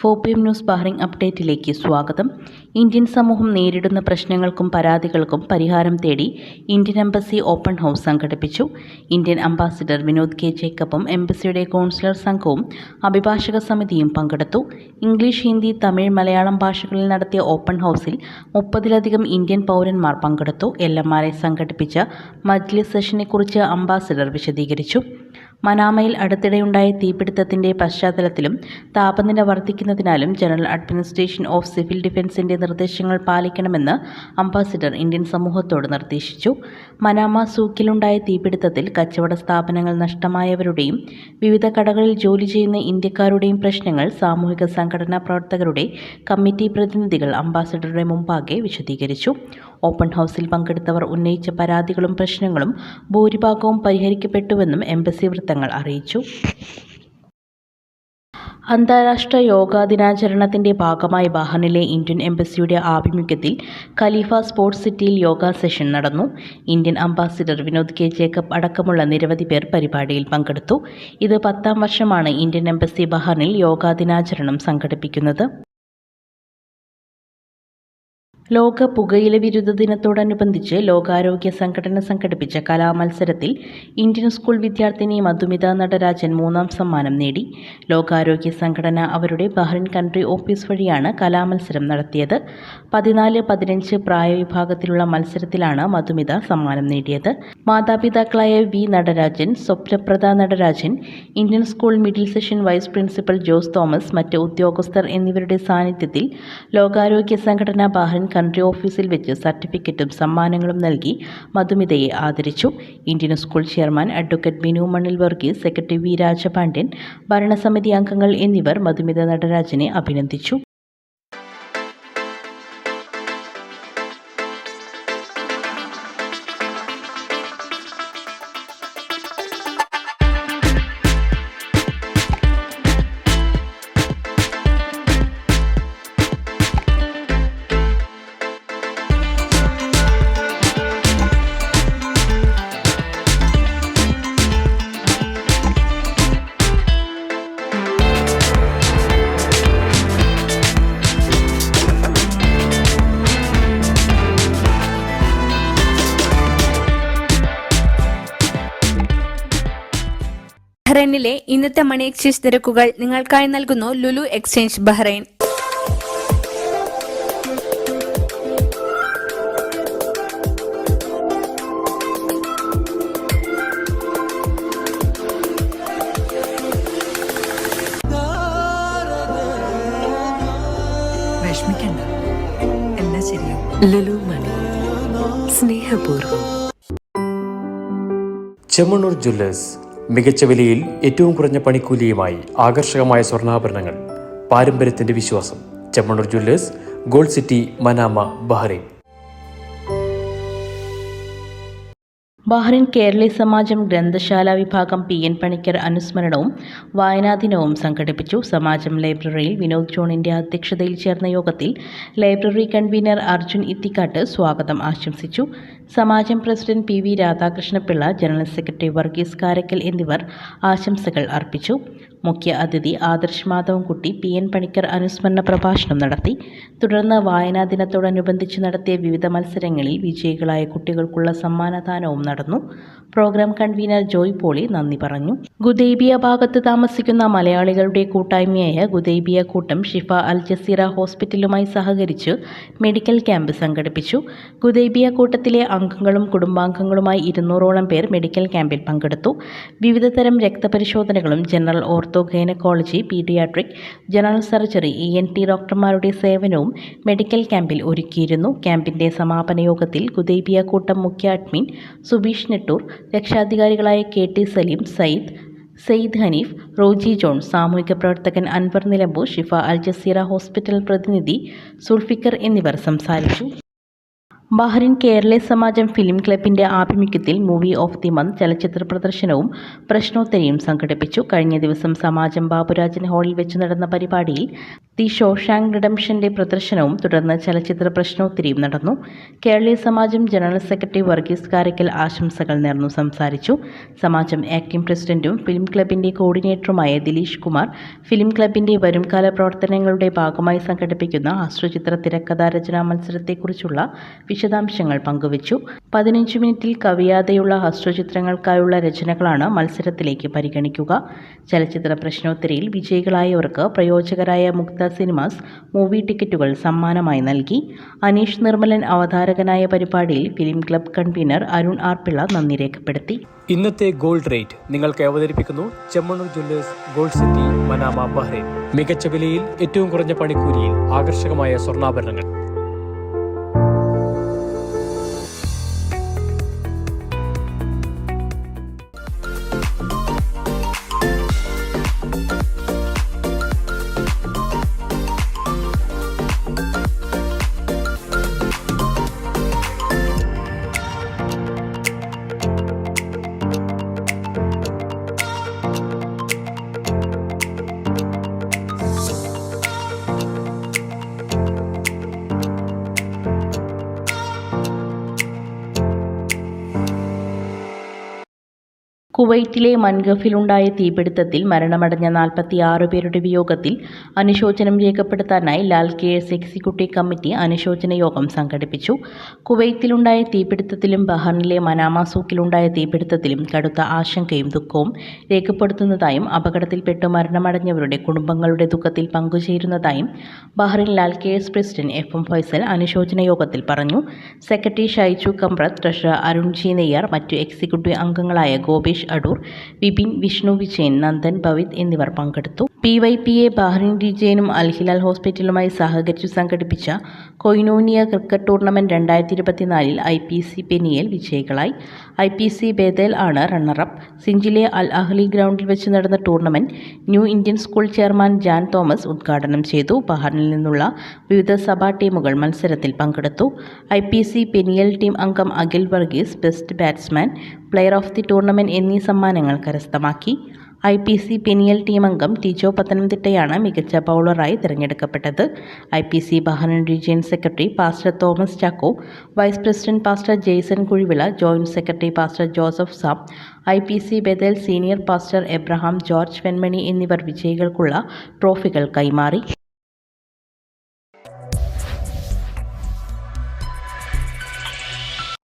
four P M news Bahrain അപ്ഡേറ്റിലേക്ക് സ്വാഗതം. Indian സമൂഹം നേരിടുന്ന പ്രശ്നങ്ങൾക്കും പരാതികൾക്കും പരിഹാരം തേടി ഇന്ത്യൻ എംബസി ഓപ്പൺ ഹൗസ് സംഘടിപ്പിച്ചു. Indian ambassador Vinod K. ജേക്കബും എംബസിയുടെ കൗൺസിലർ സംഘവും അഭിഭാഷക സമിതിയും പങ്കെടുത്തു. ഇംഗ്ലീഷ് ഹിന്ദി തമിഴ് മലയാളം ഭാഷകളിൽ നടത്തിയ ഓപ്പൺ ഹൗസിൽ മുപ്പതിലധികം ഇന്ത്യൻ പൗരന്മാർ പങ്കെടുത്തു. എൽ സംഘടിപ്പിച്ച മജ്ലിസ് സെഷനെക്കുറിച്ച് അംബാസിഡർ വിശദീകരിച്ചു. മനാമയിൽ അടുത്തിടെയുണ്ടായ തീപിടുത്തത്തിന്റെ പശ്ചാത്തലത്തിലും താപനില വർദ്ധിക്കുന്നതിനാലും ജനറൽ അഡ്മിനിസ്ട്രേഷൻ ഓഫ് സിവിൽ ഡിഫൻസിന്റെ നിർദ്ദേശങ്ങൾ പാലിക്കണമെന്ന് അംബാസിഡർ ഇന്ത്യൻ സമൂഹത്തോട് നിർദ്ദേശിച്ചു. മനാമ സൂക്കിലുണ്ടായ തീപിടുത്തത്തിൽ കച്ചവട സ്ഥാപനങ്ങൾ നഷ്ടമായവരുടെയും വിവിധ കടകളിൽ ജോലി ചെയ്യുന്ന ഇന്ത്യക്കാരുടെയും പ്രശ്നങ്ങൾ സാമൂഹിക സംഘടനാ പ്രവർത്തകരുടെ കമ്മിറ്റി പ്രതിനിധികൾ അംബാസിഡറുടെ മുമ്പാകെ വിശദീകരിച്ചു. ഓപ്പൺ ഹൗസിൽ പങ്കെടുത്തവർ ഉന്നയിച്ച പരാതികളും പ്രശ്നങ്ങളും ഭൂരിഭാഗവും പരിഹരിക്കപ്പെട്ടുവെന്നും എംബസി വൃത്തങ്ങൾ അറിയിച്ചു. അന്താരാഷ്ട്ര യോഗാ ദിനാചരണത്തിന്റെ ഭാഗമായി ബഹ്റിനിലെ ഇന്ത്യൻ എംബസിയുടെ ആഭിമുഖ്യത്തിൽ ഖലീഫ സ്പോർട്സ് സിറ്റിയിൽ യോഗ സെഷൻ നടന്നു. Indian ambassador Vinod K. Jacob അടക്കമുള്ള നിരവധി പേർ പരിപാടിയിൽ പങ്കെടുത്തു. ഇത് പത്താം വർഷമാണ് ഇന്ത്യൻ എംബസി ബഹ്റിനിൽ യോഗാ ദിനാചരണം സംഘടിപ്പിക്കുന്നത്. ലോക പുകയില വിരുദ്ധ ദിനത്തോടനുബന്ധിച്ച് ലോകാരോഗ്യ സംഘടന സംഘടിപ്പിച്ച കലാമത്സരത്തിൽ ഇന്ത്യൻ സ്കൂൾ വിദ്യാർത്ഥിനി മധുമിത നടരാജൻ മൂന്നാം സമ്മാനം നേടി. ലോകാരോഗ്യ സംഘടന അവരുടെ ബഹ്റിൻ കൺട്രി ഓഫീസ് വഴിയാണ് കലാമത്സരം നടത്തിയത്. പതിനാല് പതിനഞ്ച് പ്രായവിഭാഗത്തിലുള്ള മത്സരത്തിലാണ് മധുമിത സമ്മാനം നേടിയത്. മാതാപിതാക്കളായ V Natarajan Swapnaprada Natarajan Indian school middle session vice principal Jose Thomas മറ്റ് ഉദ്യോഗസ്ഥർ എന്നിവരുടെ സാന്നിധ്യത്തിൽ ലോകാരോഗ്യ സംഘടന ബഹ്റിൻ കൺട്രി ഓഫീസിൽ വെച്ച് സർട്ടിഫിക്കറ്റും സമ്മാനങ്ങളും നൽകി മധുമിതയെ ആദരിച്ചു. Indian school chairman advocate Binu Mannil Varghese secretary V Rajapandian ഭരണസമിതി അംഗങ്ങൾ എന്നിവർ മധുമിത നടരാജനെ അഭിനന്ദിച്ചു. ബഹ്റൈനിലെ ഇന്നത്തെ മണി എക്സ്ചേഞ്ച് നിരക്കുകൾ നിങ്ങൾക്കായി നൽകുന്നു ലുലു എക്സ്ചേഞ്ച് ബഹ്റൈൻ. വിഷമിക്കണ്ട. എല്ലാം ശരിയാവും. ലുലു മണി. സ്നേഹപൂർവം. ചെമ്മണ്ണൂർ ജ്വല്ലേഴ്സ് മികച്ച വിലയിൽ ഏറ്റവും കുറഞ്ഞ പണിക്കൂലിയുമായി ആകർഷകമായ സ്വർണാഭരണങ്ങൾ പാരമ്പര്യത്തിന്റെ വിശ്വാസം Chemmanur jewellers gold city Manama Bahrain Bahrain Keraleeya Samajam ഗ്രന്ഥശാല വിഭാഗം പി എൻ പണിക്കർ അനുസ്മരണവും വായനാദിനവും സംഘടിപ്പിച്ചു. സമാജം ലൈബ്രറിയിൽ വിനോദ് ജോണിന്റെ അധ്യക്ഷതയിൽ ചേർന്ന യോഗത്തിൽ ലൈബ്രറി കൺവീനർ അർജുൻ ഇത്തിക്കാട്ട് സ്വാഗതം ആശംസിച്ചു. Samajam president P V Radhakrishnapillai general secretary Varghese Karakkal എന്നിവർ ആശംസകൾ അർപ്പിച്ചു. മുഖ്യ അതിഥി ആദർശ് മാധവൻകുട്ടി പി എൻ പണിക്കർ അനുസ്മരണ പ്രഭാഷണം നടത്തി. തുടർന്ന് വായനാ ദിനത്തോടനുബന്ധിച്ച് നടത്തിയ വിവിധ മത്സരങ്ങളിൽ വിജയികളായ കുട്ടികൾക്കുള്ള സമ്മാനദാനവും നടന്നു. പ്രോഗ്രാം കൺവീനർ ജോയ് പോളി നന്ദി പറഞ്ഞു. ഗുദൈബിയ ഭാഗത്ത് താമസിക്കുന്ന മലയാളികളുടെ കൂട്ടായ്മയായ ഗുദൈബിയ കൂട്ടം ഷിഫ അൽ ജസീറ ഹോസ്പിറ്റലുമായി സഹകരിച്ച് മെഡിക്കൽ ക്യാമ്പ് സംഘടിപ്പിച്ചു. ഗുദൈബിയ കൂട്ടത്തിലെ അംഗങ്ങളും കുടുംബാംഗങ്ങളുമായി ഇരുന്നൂറോളം പേർ മെഡിക്കൽ ക്യാമ്പിൽ പങ്കെടുത്തു. വിവിധതരം രക്തപരിശോധനകളും general ortho gynaecology paediatric general surgery E N T ഡോക്ടർമാരുടെ സേവനവും മെഡിക്കൽ ക്യാമ്പിൽ ഒരുക്കിയിരുന്നു. ക്യാമ്പിന്റെ സമാപന യോഗത്തിൽ ഗുദേബിയ കൂട്ടം മുഖ്യ അഡ്മിൻ സുബീഷ് നെട്ടൂർ രക്ഷാധികാരികളായ K T Saleem Sayyid Syed Hanif Roji John സാമൂഹിക പ്രവർത്തകൻ Anwar Nilambur Shifa Al Jazeera hospital പ്രതിനിധി സുൽഫിക്കർ എന്നിവർ സംസാരിച്ചു. ബഹ്റിൻ കേരള സമാജം ഫിലിം ക്ലബിന്റെ ആഭിമുഖ്യത്തിൽ മൂവി ഓഫ് ദി മന്ത് ചലച്ചിത്ര പ്രദർശനവും പ്രശ്നോത്തരിയും സംഘടിപ്പിച്ചു. കഴിഞ്ഞ ദിവസം സമാജം ബാബുരാജൻ ഹാളിൽ വെച്ച് നടന്ന പരിപാടിയിൽ ദി ഷോഷാങ് റിഡംഷന്റെ പ്രദർശനവും തുടർന്ന് ചലച്ചിത്ര പ്രശ്നോത്തരിയും നടന്നു. കേരളീയ സമാജം ജനറൽ സെക്രട്ടറി വർഗീസ് കാരയ്ക്കൽ ആശംസകൾ നേർന്നു സംസാരിച്ചു. സമാജം ആക്ടിംഗ് പ്രസിഡന്റും ഫിലിം ക്ലബിന്റെ കോർഡിനേറ്ററുമായ ദിലീഷ് കുമാർ ഫിലിം ക്ലബിന്റെ വരുംകാല പ്രവർത്തനങ്ങളുടെ ഭാഗമായി സംഘടിപ്പിക്കുന്ന തിരക്കഥാ രചനാ മത്സരത്തെക്കുറിച്ചുള്ള വിശദാംശങ്ങൾ പങ്കുവച്ചു. പതിനഞ്ച് മിനിറ്റിൽ കവിയാതെയുള്ള ഹസ്രചിത്രങ്ങൾക്കായുള്ള രചനകളാണ് മത്സരത്തിലേക്ക് പരിഗണിക്കുക. ചലച്ചിത്ര പ്രശ്നോത്തരിയിൽ വിജയികളായവർക്ക് പ്രയോജകരായ മുക്ത സിനിമാസ് മൂവി ടിക്കറ്റുകൾ സമ്മാനമായി നൽകി. അനീഷ് നിർമ്മലൻ അവതാരകനായ പരിപാടിയിൽ ഫിലിം ക്ലബ് കൺവീനർ അരുൺ ആർപ്പിള്ള പിള്ള നന്ദി രേഖപ്പെടുത്തി. ഇന്നത്തെ ഗോൾഡ് റേറ്റ് നിങ്ങൾക്ക് അവതരിപ്പിക്കുന്നു Chemmanur jewellers gold city Manama Bahrain. മികച്ച വിലയിൽ ഏറ്റവും കുറഞ്ഞ പണിക്കൂലിയിൽ ആകർഷകമായ സ്വർണാഭരണങ്ങൾ. കുവൈറ്റിലെ മൻഗഫിലുണ്ടായ തീപിടുത്തത്തിൽ മരണമടഞ്ഞ നാൽപ്പത്തിയാറ് പേരുടെ വിയോഗത്തിൽ അനുശോചനം രേഖപ്പെടുത്താനായി ലാൽ കെയേഴ്സ് എക്സിക്യൂട്ടീവ് കമ്മിറ്റി അനുശോചന യോഗം സംഘടിപ്പിച്ചു. കുവൈത്തിലുണ്ടായ തീപിടുത്തത്തിലും ബഹറിനിലെ മനാമാസൂക്കിലുണ്ടായ തീപിടുത്തത്തിലും കടുത്ത ആശങ്കയും ദുഃഖവും രേഖപ്പെടുത്തുന്നതായും അപകടത്തിൽപ്പെട്ട് മരണമടഞ്ഞവരുടെ കുടുംബങ്ങളുടെ ദുഃഖത്തിൽ പങ്കുചേരുന്നതായും Bahrain Lal cares president F M Faisal അനുശോചന യോഗത്തിൽ പറഞ്ഞു. Secretary Shaiju Kamrath treasurer Arun G Neyyar മറ്റു എക്സിക്യൂട്ടീവ് അംഗങ്ങളായ ഗോപേഷ് അടൂർ വിപിൻ വിഷ്ണു വിജയൻ നന്ദൻ ഭവിത് എന്നിവർ പങ്കെടുത്തു. P Y P A Bahrain റീജിയനും Al Hilal ഹോസ്പിറ്റലുമായി സഹകരിച്ച് സംഘടിപ്പിച്ച കൊയിനോനിയ ക്രിക്കറ്റ് ടൂർണമെന്റ് രണ്ടായിരത്തി ഇരുപത്തിനാലിൽ ഐ പി സി പെനിയൽ വിജയികളായി. ഐ പി സി ബേദേൽ ആണ് റണ്ണറപ്പ് സിഞ്ചിലെ അൽ അഹ്ലി ഗ്രൗണ്ടിൽ വെച്ച് നടന്ന tournament new Indian school chairman Jan Thomas ഉദ്ഘാടനം ചെയ്തു. ബഹ്റിനിൽ നിന്നുള്ള വിവിധ സഭാ ടീമുകൾ മത്സരത്തിൽ പങ്കെടുത്തു. I P C Peniel team അംഗം Akhil Varghese best batsman player of the tournament എന്നീ സമ്മാനങ്ങൾ കരസ്ഥമാക്കി. I P C Peniel team അംഗം ടിജോ പത്തനംതിട്ടയാണ് മികച്ച ബൗളറായി തിരഞ്ഞെടുക്കപ്പെട്ടത്. I P C Bahrain region secretary pastor Thomas Chacko vice president pastor Jaison Kuzhivila joint secretary pastor Joseph Sam I P C ബദൽ senior pastor Abraham George Venmani എന്നിവർ വിജയികൾക്കുള്ള ട്രോഫികൾ കൈമാറി.